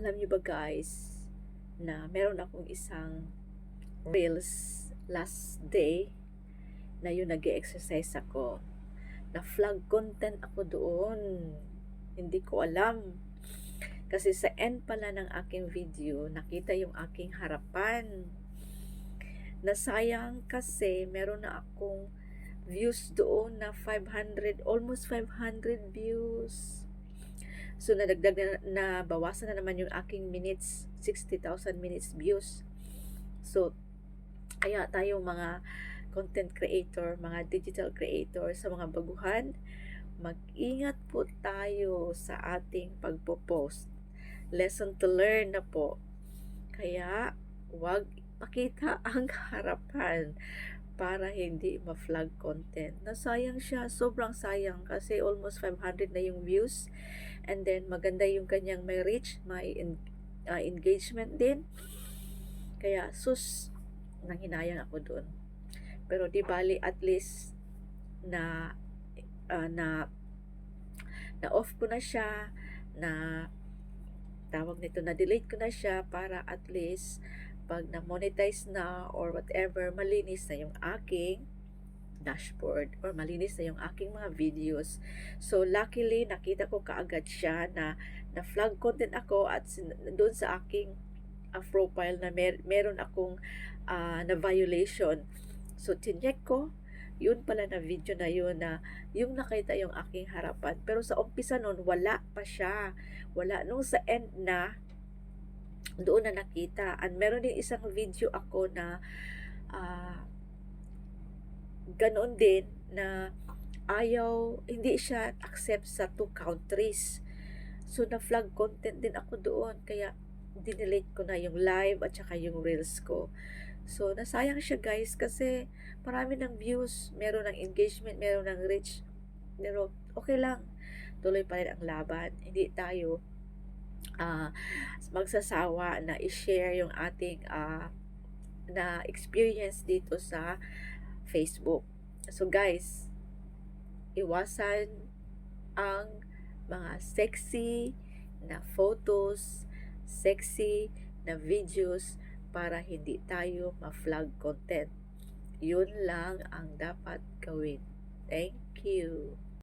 Alam niyo ba guys, na meron akong isang reels last day na yun nag exercise ako. Na vlog content ako doon. Hindi ko alam. Kasi sa end pala ng aking video, nakita yung aking harapan. Nasayang kasi meron na akong views doon na 500, almost 500 views. So, nadagdag na, na bawasan na naman yung aking minutes, 60,000 minutes views. So, kaya tayo mga content creator, mga digital creator sa mga baguhan, mag-ingat po tayo sa ating pagpo-post. Lesson to learn na po. Kaya, wag pakita ang harapan para hindi ma-flag content. Nasayang siya, sobrang sayang kasi almost 500 na yung views and then maganda yung kanyang may reach, may en- uh, engagement din. Kaya sus, nanghinayang ako doon. Pero di bali at least na uh, na na off ko na siya na tawag nito na delete ko na siya para at least pag na-monetize na or whatever, malinis na yung aking dashboard or malinis na yung aking mga videos. So, luckily, nakita ko kaagad siya na na-flag content ako at doon sa aking uh, profile na mer- meron akong uh, na violation. So, tinyek ko, yun pala na video na yun na yung nakita yung aking harapan. Pero sa umpisa nun, wala pa siya. Wala. Nung sa end na, doon na nakita. And meron din isang video ako na uh, ganoon din na ayaw, hindi siya accept sa two countries. So, na-flag content din ako doon. Kaya, dinelete ko na yung live at saka yung reels ko. So, nasayang siya guys kasi marami ng views, meron ng engagement, meron ng reach. Pero, okay lang. Tuloy pa rin ang laban. Hindi tayo uh, magsasawa na i-share yung ating uh, na experience dito sa Facebook. So guys, iwasan ang mga sexy na photos, sexy na videos para hindi tayo ma-flag content. Yun lang ang dapat gawin. Thank you.